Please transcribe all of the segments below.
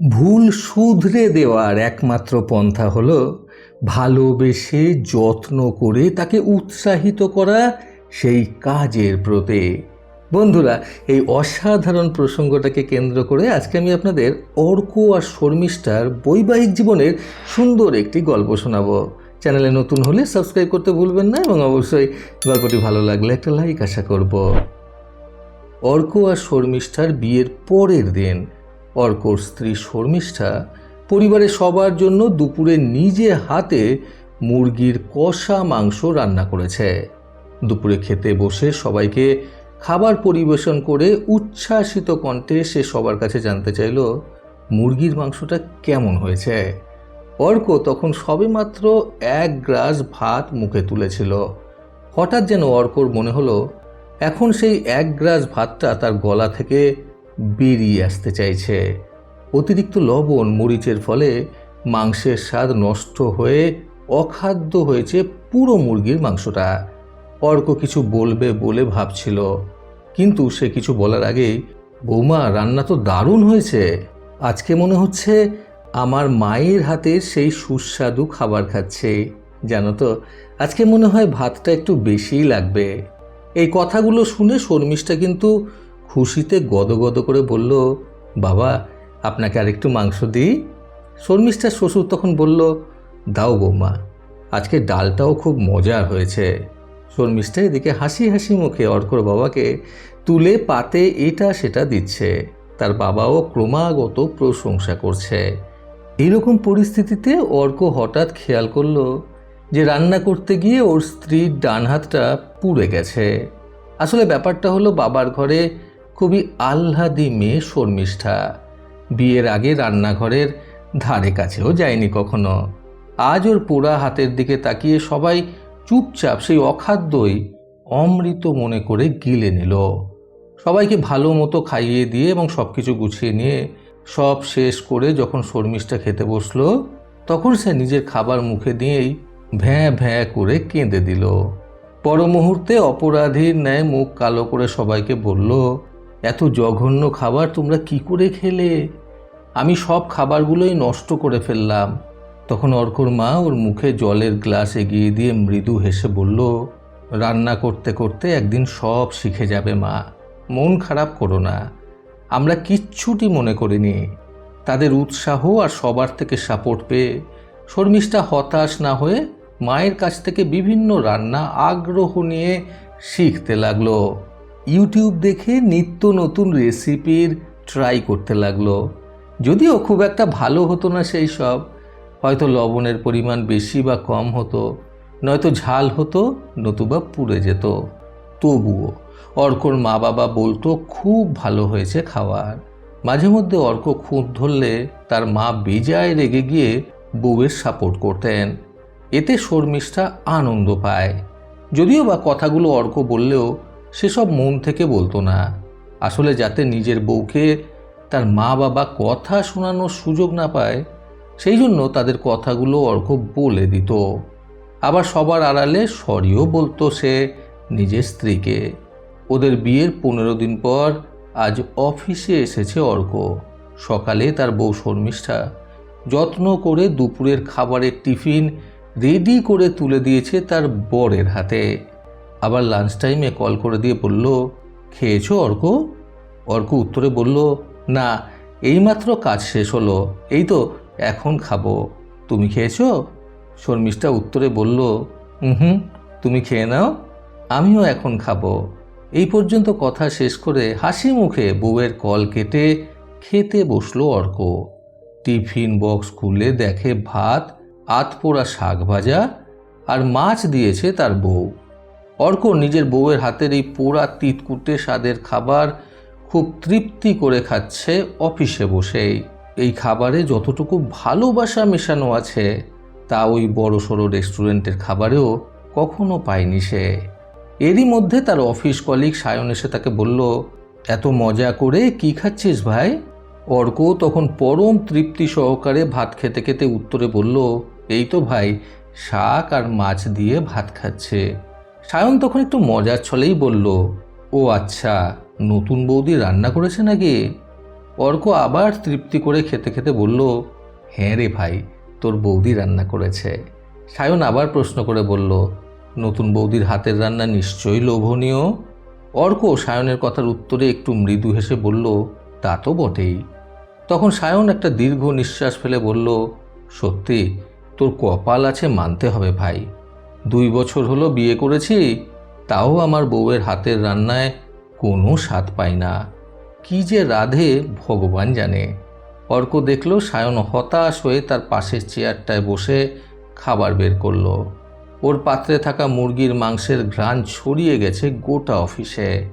ভুল শুধরে দেওয়ার একমাত্র পন্থা হলো ভালোবেসে যত্ন করে তাকে উৎসাহিত করা সেই কাজের প্রতি। বন্ধুরা, এই অসাধারণ প্রসঙ্গটাকে কেন্দ্র করে আজকে আমি আপনাদের অর্ক আর শর্মিষ্ঠার বৈবাহিক জীবনের সুন্দর একটি গল্প শোনাবো। চ্যানেলে নতুন হলে সাবস্ক্রাইব করতে ভুলবেন না এবং অবশ্যই গল্পটি ভালো লাগলে একটা লাইক আশা করব। অর্ক আর শর্মিষ্ঠার বিয়ের পরের দিন অর্কর স্ত্রী শর্মিষ্ঠা পরিবারের সবার জন্য দুপুরে নিজে হাতে মুরগির কষা মাংস রান্না করেছে। দুপুরে খেতে বসে সবাইকে খাবার পরিবেশন করে উচ্ছ্বাসিত কণ্ঠে সে সবার কাছে জানতে চাইল, মুরগির মাংসটা কেমন হয়েছে? অর্ক তখন সবেমাত্র এক গ্রাস ভাত মুখে তুলেছিল। হঠাৎ যেন অর্কর মনে হলো, এখন সেই এক গ্রাস ভাতটা তার গলা থেকে বেরিয়ে আসতে চাইছে। অতিরিক্ত লবণ মরিচের ফলে মাংসের স্বাদ নষ্ট হয়ে অখাদ্য হয়েছে পুরো মুরগির মাংসটা। অর্ক কিছু বলবে বলে ভাবছিল। কিন্তু সে কিছু বলার আগেই, বৌমা, রান্না তো দারুণ হয়েছে। আজকে মনে হচ্ছে আমার মায়ের হাতের সেই সুস্বাদু খাবার খাচ্ছে। জানো তো, আজকে মনে হয় ভাতটা একটু বেশিই লাগবে। এই কথাগুলো শুনে শর্মিষ্ঠা কিন্তু খুশিতে গদগদ করে বলল, বাবা, আপনাকে আরেকটু মাংস দিই? শর্মিষ্ঠার শ্বশুর তখন বলল, দাও বৌমা, আজকে ডালটাও খুব মজার হয়েছে। শর্মিষ্ঠা এদিকে হাসি হাসি মুখে অর্কর বাবাকে, তুলে, পাতে, এটা, সেটা দিচ্ছে। তার বাবাও ক্রমাগত প্রশংসা করছে। এরকম পরিস্থিতিতে অর্ক হঠাৎ খেয়াল করল যে রান্না করতে গিয়ে ওর স্ত্রীর ডান হাতটা পুড়ে গেছে। আসলে ব্যাপারটা হলো বাবার ঘরে খুবই আহ্লাদি মেয়ে শর্মিষ্ঠা। বিয়ের আগে রান্নাঘরের ধারে কাছেও যায়নি কখনো। আজ ওর পোড়া হাতের দিকে তাকিয়ে সবাই চুপচাপ সেই অখাদ্যই অমৃত মনে করে গিলে নিল। সবাইকে ভালো মতো খাইয়ে দিয়ে এবং সব কিছু গুছিয়ে নিয়ে সব শেষ করে যখন শর্মিষ্ঠা খেতে বসল, তখন সে নিজের খাবার মুখে দিয়েই ভ্যাঁ ভ্যাঁ করে কেঁদে দিল। পর মুহূর্তে অপরাধীর ন্যায় মুখ কালো করে সবাইকে বলল এত জঘন্য খাবার তোমরা কি করে খেলে? আমি সব খাবারগুলোই নষ্ট করে ফেললাম। তখন অর্কর মা ওর মুখে জলের গ্লাস এগিয়ে দিয়ে মৃদু হেসে বলল, রান্না করতে করতে একদিন সব শিখে যাবে মা। মন খারাপ করো না। আমরা কিচ্ছুটি মনে করিনি। তাদের উৎসাহ আর সবার থেকে সাপোর্ট পেয়ে শর্মিষ্ঠা হতাশ না হয়ে মায়ের কাছ থেকে বিভিন্ন রান্না আগ্রহ নিয়ে শিখতে লাগল। ইউটিউব দেখে নিত্য নতুন রেসিপির ট্রাই করতে লাগল। যদিও খুব একটা ভালো হতো না সেই সব, হয়তো লবণের পরিমাণ বেশি বা কম হতো, নয়তো ঝাল হতো, নতুবা পুড়ে যেত। তবুও অর্কর মা বাবা বলতো, খুব ভালো হয়েছে খাবার মাঝে মধ্যে অর্ক খুঁত ধরলে তার মা বেজায় রেগে গিয়ে বউয়ের সাপোর্ট করতেন। এতে শর্মিষ্ঠা আনন্দ পায়। যদিও বা কথাগুলো অর্ক বললেও সেসব মন থেকে বলতো না। আসলে যাতে নিজের বউকে তার মা বাবা কথা শোনানোর সুযোগ না পায়, সেই জন্য তাদের কথাগুলো অর্ক বলে দিত। আবার সবার আড়ালে সরিও বলতো সে নিজের স্ত্রীকে। ওদের বিয়ের পনেরো দিন পর আজ অফিসে এসেছে অর্ক সকালে তার বউ শর্মিষ্ঠা যত্ন করে দুপুরের খাবারের টিফিন রেডি করে তুলে দিয়েছে তার বরের হাতে। আবার লাঞ্চ টাইমে কল করে দিয়ে বলল, খেয়েছো অর্ক? অর্ক উত্তরে বলল, না, এইমাত্র কাজ শেষ হলো, এই তো এখন খাব। তুমি খেয়েছো? শর্মিষ্ঠা উত্তরে বলল হুম, তুমি খেয়ে নাও, আমিও এখন খাব। এই পর্যন্ত কথা শেষ করে হাসি মুখে বউয়ের কল কেটে খেতে বসল অর্ক। টিফিন বক্স খুলে দেখে ভাত, আতপোড়া শাক ভাজা আর মাছ দিয়েছে তার বউ। অর্ক নিজের বউয়ের হাতের এই পোড়া তিতকুটে স্বাদের খাবার খুব তৃপ্তি করে খাচ্ছে অফিসে বসেই এই খাবারে যতটুকু ভালোবাসা মেশানো আছে, তা ওই বড় সড়ো রেস্টুরেন্টের খাবারেও কখনো পায়নি সে। এরই মধ্যে তার অফিস কলিগ সায়ন এসে তাকে বলল, এত মজা করে কি খাচ্ছিস ভাই? অর্ক তখন পরম তৃপ্তি সহকারে ভাত খেতে খেতে উত্তরে বলল, এই তো ভাই, শাক আর মাছ দিয়ে ভাত খাচ্ছে। সায়ন তখন একটু মজার ছলেই বলল, ও আচ্ছা নতুন বৌদি রান্না করেছে নাকি? অর্ক আবার তৃপ্তি করে খেতে খেতে বলল হ্যাঁ রে ভাই, তোর বৌদি রান্না করেছে। সায়ন আবার প্রশ্ন করে বলল, নতুন বৌদির হাতের রান্না নিশ্চয়ই লোভনীয়? অর্ক সায়নের কথার উত্তরে একটু মৃদু হেসে বলল, তা তো বটেই। তখন সায়ন একটা দীর্ঘ নিঃশ্বাস ফেলে বলল, সত্যি, তোর কপাল আছে মানতে হবে ভাই। দুই বছর হলো বিয়ে করেছি, তাও আমার বউয়ের হাতের রান্নায় কোনো স্বাদ পাই না। কি যে রাধে ভগবান জানে। অর্ক দেখল সায়ন হতাশ হয়ে তার পাশের চেয়ারটায় বসে খাবার বের করল। ওর পাত্রে থাকা মুরগির মাংসের ঘ্রাণ ছড়িয়ে গেছে গোটা অফিসে।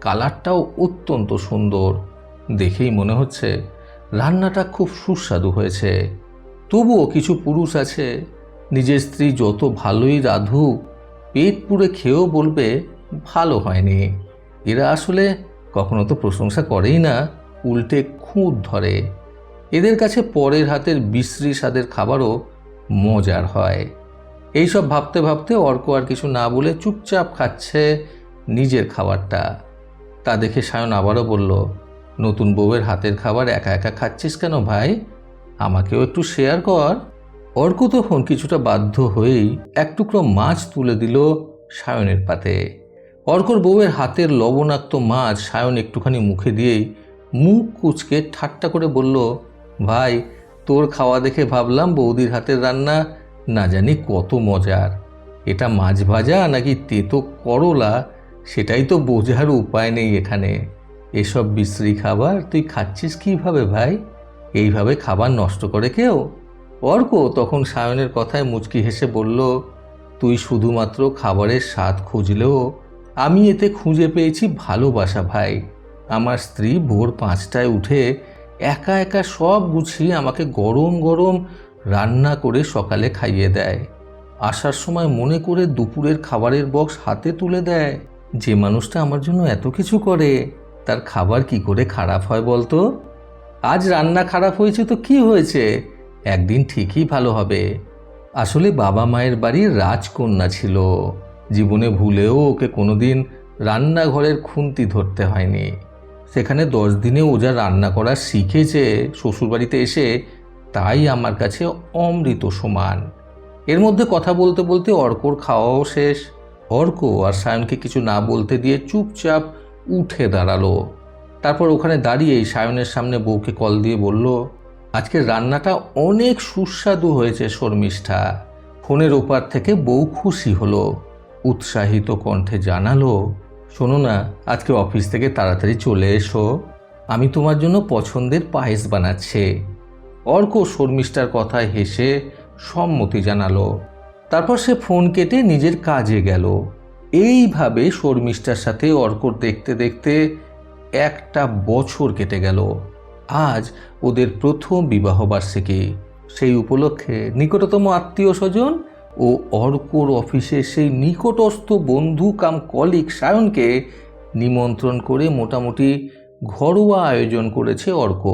কালারটাও অত্যন্ত সুন্দর। দেখেই মনে হচ্ছে রান্নাটা খুব সুস্বাদু হয়েছে। তবুও কিছু পুরুষ আছে নিজের স্ত্রী যত ভালোই রাধুক, পেট পুড়ে খেয়েও বলবে, ভালো হয়নি। এরা আসলে কখনো তো প্রশংসা করেই না, উল্টে খুঁত ধরে। এদের কাছে পরের হাতের বিশ্রী স্বাদের খাবারও মজার হয়। এইসব ভাবতে ভাবতে অর্ক আর কিছু না বলে চুপচাপ খাচ্ছে নিজের খাবারটা। তা দেখে সায়ন আবারও বলল, নতুন বউয়ের হাতের খাবার একা একা খাচ্ছিস কেন ভাই? আমাকেও একটু শেয়ার কর। অর্ক তখন কিছুটা বাধ্য হয়েই এক টুকরো মাছ তুলে দিল সায়নের পাতে। অর্কর বউয়ের হাতের লবণাক্ত মাছ সায়ন একটুখানি মুখে দিয়েই মুখ কুচকে ঠাট্টা করে বলল, ভাই, তোর খাওয়া দেখে ভাবলাম বৌদির হাতের রান্না। না জানি কত মজার। এটা মাছ ভাজা নাকি তেতো করলা? সেটাই তো বোঝার উপায় নেই এখানে। এসব বিশ্রী খাবার তুই খাচ্ছিস কীভাবে ভাই? এইভাবে খাবার নষ্ট করে কেউ? অর্ক তখন সায়নের কথায় মুচকি হেসে বলল, তুই শুধুমাত্র খাবারের স্বাদ খুঁজলেও আমি এতে খুঁজে পেয়েছি ভালোবাসা ভাই। আমার স্ত্রী ভোর পাঁচটায় উঠে একা একা সব গুছিয়ে আমাকে গরম গরম রান্না করে সকালে খাইয়ে দেয়। আসার সময় মনে করে দুপুরের খাবারের বক্স হাতে তুলে দেয়, যে মানুষটা আমার জন্য এত কিছু করে, তার খাবার কি করে খারাপ হয় বলতো? আজ রান্না খারাপ হয়েছে তো কি হয়েছে? একদিন ঠিকই ভালো হবে। আসলে বাবা মায়ের বাড়ির রাজকন্যা ছিল। জীবনে ভুলেও ওকে কোনোদিন রান্নাঘরের খুন্তি ধরতে হয়নি। সেখানে দশ দিনে ও যা রান্না করা শিখেছে শ্বশুরবাড়িতে এসে তাই আমার কাছে অমৃত সমান। এর মধ্যে কথা বলতে বলতে অর্কর খাওয়াও শেষ। অর্ক আর সায়নকে কিছু না বলতে দিয়ে চুপচাপ উঠে দাঁড়াল। তারপর ওখানে দাঁড়িয়েই সায়নের সামনে বউকে কল দিয়ে বলল আজকের রান্নাটা অনেক সুস্বাদু হয়েছে, শর্মিষ্ঠা। ফোনের ওপার থেকে বউ খুশি হলো, উৎসাহিত কণ্ঠে জানালো, শোনো না, আজকে অফিস থেকে তাড়াতাড়ি চলে এসো। আমি তোমার জন্য পছন্দের পায়েস বানাচ্ছে। অর্ক শর্মিষ্ঠার কথায় হেসে সম্মতি জানালো। তারপর সে ফোন কেটে নিজের কাজে গেল। এইভাবে শর্মিষ্ঠার সাথে অর্কর দেখতে দেখতে একটা বছর কেটে গেল। আজ ওদের প্রথম বিবাহবার্ষিকী সেই উপলক্ষে নিকটতম আত্মীয় স্বজন ও অর্কর অফিসে সেই নিকটস্থ বন্ধু কাম কলিক সায়নকে নিমন্ত্রণ করে মোটামুটি ঘরোয়া আয়োজন করেছে অর্ক।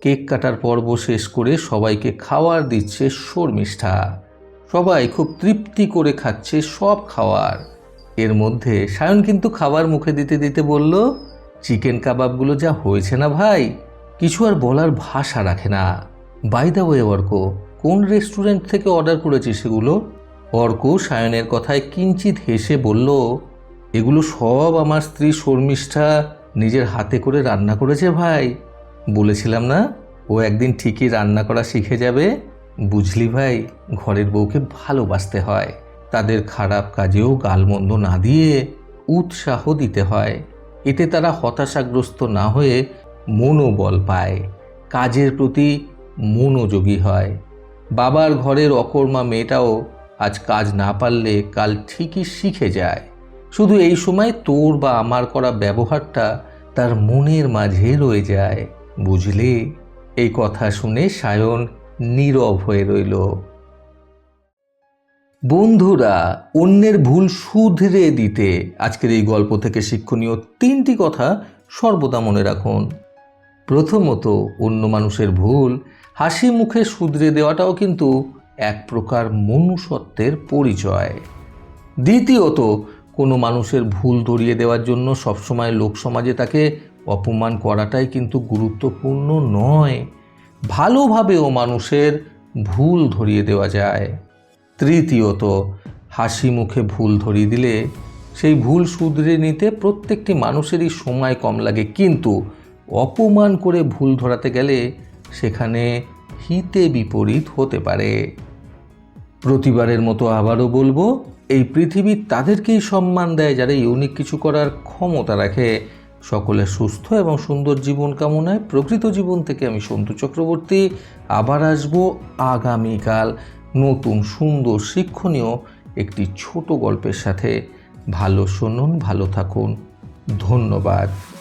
কেক কাটার পর্ব শেষ করে সবাইকে খাওয়ার দিচ্ছে শর্মিষ্ঠা। সবাই খুব তৃপ্তি করে খাচ্ছে সব খাওয়ার। এর মধ্যে সায়ন কিন্তু খাবার মুখে দিতে দিতে বলল, চিকেন কাবাবগুলো যা হয়েছে না ভাই? কিছু আর বলার ভাষা রাখে না। বাই দা ওয়ে অর্ক, কোন রেস্টুরেন্ট থেকে অর্ডার করেছি সেগুলো অর্ক, সায়নের কথায় কিঞ্চিত হেসে বলল, এগুলো সব আমার স্ত্রী শর্মিষ্ঠা নিজের হাতে করে রান্না করেছে ভাই। বলেছিলাম না, ও একদিন ঠিকই রান্না করা শিখে যাবে? বুঝলি ভাই, ঘরের বউকে ভালোবাসতে হয়। তাদের খারাপ কাজেও গালমন্দ না দিয়ে উৎসাহ দিতে হয়। এতে তারা হতাশাগ্রস্ত না হয়ে মনোবল পায়। কাজের প্রতি মনোযোগী হয়। বাবার ঘরের অকর্মা মেয়েটাও আজ কাজ না পারলে কাল ঠিকই শিখে যায়। শুধু এই সময় তোর বা আমার করা ব্যবহারটা তার মনের মাঝে রয়ে যায়। বুঝলে? এই কথা শুনে সায়ন নীরব হয়ে রইল। বন্ধুরা, অন্যের ভুল শুধরে দিতে আজকের এই গল্প থেকে শিক্ষণীয় তিনটি কথা সর্বদা মনে রাখুন। প্রথমত অন্য মানুষের ভুল, হাসি মুখে শুধরে দেওয়াটাও কিন্তু এক প্রকার মনুষ্যত্বের পরিচয়। দ্বিতীয়ত, কোনো মানুষের ভুল ধরিয়ে দেওয়ার জন্য সবসময় লোকসমাজে তাকে অপমান করাটাই কিন্তু গুরুত্বপূর্ণ নয়। ভালোভাবেও মানুষের ভুল ধরিয়ে দেওয়া যায়। তৃতীয়ত, হাসি মুখে ভুল ধরিয়ে দিলে সেই ভুল শুধরে নিতে প্রত্যেকটি মানুষেরই সময় কম লাগে, কিন্তু অপমান করে ভুল ধরাতে গেলে সেখানে হিতে বিপরীত হতে পারে। প্রতিবারের মতো আবারও বলব, এই পৃথিবী তাদেরকেই সম্মান দেয় যারা ইউনিক কিছু করার ক্ষমতা রাখে। সকলের সুস্থ এবং সুন্দর জীবন কামনায় প্রকৃত জীবন থেকে আমি সন্তু চক্রবর্তী। আবার আসব আগামীকাল নতুন সুন্দর শিক্ষণীয় একটি ছোট গল্পের সাথে। ভালো শুনুন, ভালো থাকুন। ধন্যবাদ।